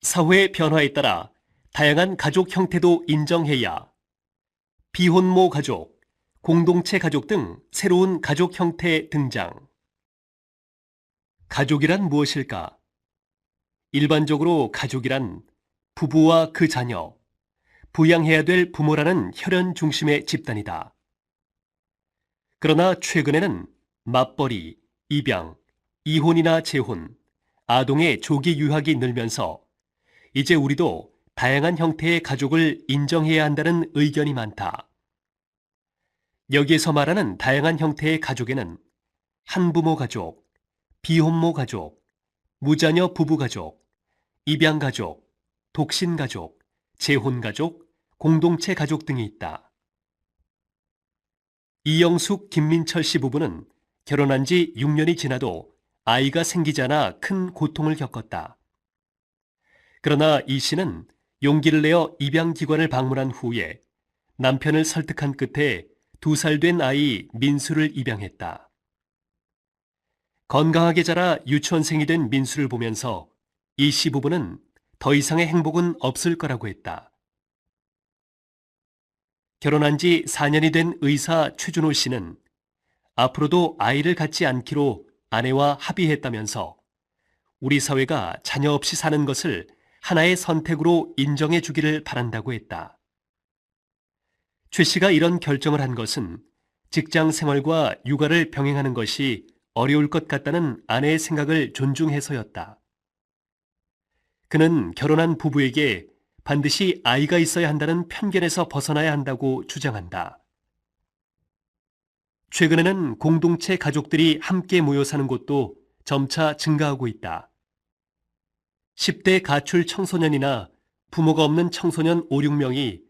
사회의 변화에 따라 다양한 가족 형태도 인정해야 비혼모 가족, 공동체 가족 등 새로운 가족 형태 등장. 가족이란 무엇일까? 일반적으로 가족이란 부부와 그 자녀, 부양해야 될 부모라는 혈연 중심의 집단이다. 그러나 최근에는 맞벌이, 입양, 이혼이나 재혼, 아동의 조기 유학이 늘면서 이제 우리도 다양한 형태의 가족을 인정해야 한다는 의견이 많다. 여기에서 말하는 다양한 형태의 가족에는 한부모 가족, 비혼모 가족, 무자녀 부부 가족, 입양 가족, 독신 가족, 재혼 가족, 공동체 가족 등이 있다. 이영숙, 김민철 씨 부부는 결혼한 지 6년이 지나도 아이가 않아 큰 고통을 겪었다. 그러나 이 씨는 용기를 내어 입양기관을 방문한 후에 남편을 설득한 끝에 두 살 된 아이 민수를 입양했다. 건강하게 자라 유치원생이 된 민수를 보면서 이 씨 부부는 더 이상의 행복은 없을 거라고 했다. 결혼한 지 4년이 된 의사 최준호 씨는 앞으로도 아이를 갖지 않기로 아내와 합의했다면서 우리 사회가 자녀 없이 사는 것을 하나의 선택으로 인정해 주기를 바란다고 했다. 최 씨가 이런 결정을 한 것은 직장 생활과 육아를 병행하는 것이 어려울 것 같다는 아내의 생각을 존중해서였다. 그는 결혼한 부부에게 반드시 아이가 있어야 한다는 편견에서 벗어나야 한다고 주장한다. 최근에는 공동체 가족들이 함께 모여 사는 곳도 점차 증가하고 있다. 10대 가출 청소년이나 부모가 없는 청소년 5, 6명이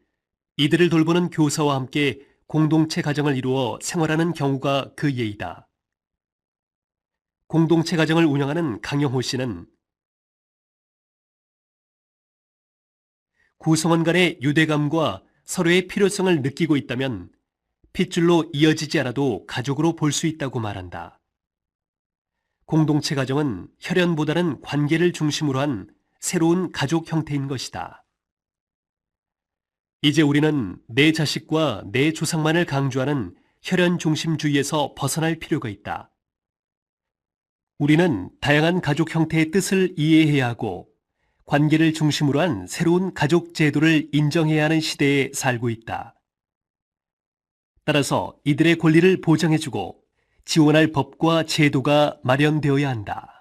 이들을 돌보는 교사와 함께 공동체 가정을 이루어 생활하는 경우가 그 예이다. 공동체 가정을 운영하는 강영호 씨는 구성원 간의 유대감과 서로의 필요성을 느끼고 있다면 핏줄로 이어지지 않아도 가족으로 볼 수 있다고 말한다. 공동체 가정은 혈연보다는 관계를 중심으로 한 새로운 가족 형태인 것이다. 이제 우리는 내 자식과 내 조상만을 강조하는 혈연 중심주의에서 벗어날 필요가 있다. 우리는 다양한 가족 형태의 뜻을 이해해야 하고 관계를 중심으로 한 새로운 가족 제도를 인정해야 하는 시대에 살고 있다. 따라서 이들의 권리를 보장해주고 지원할 법과 제도가 마련되어야 한다.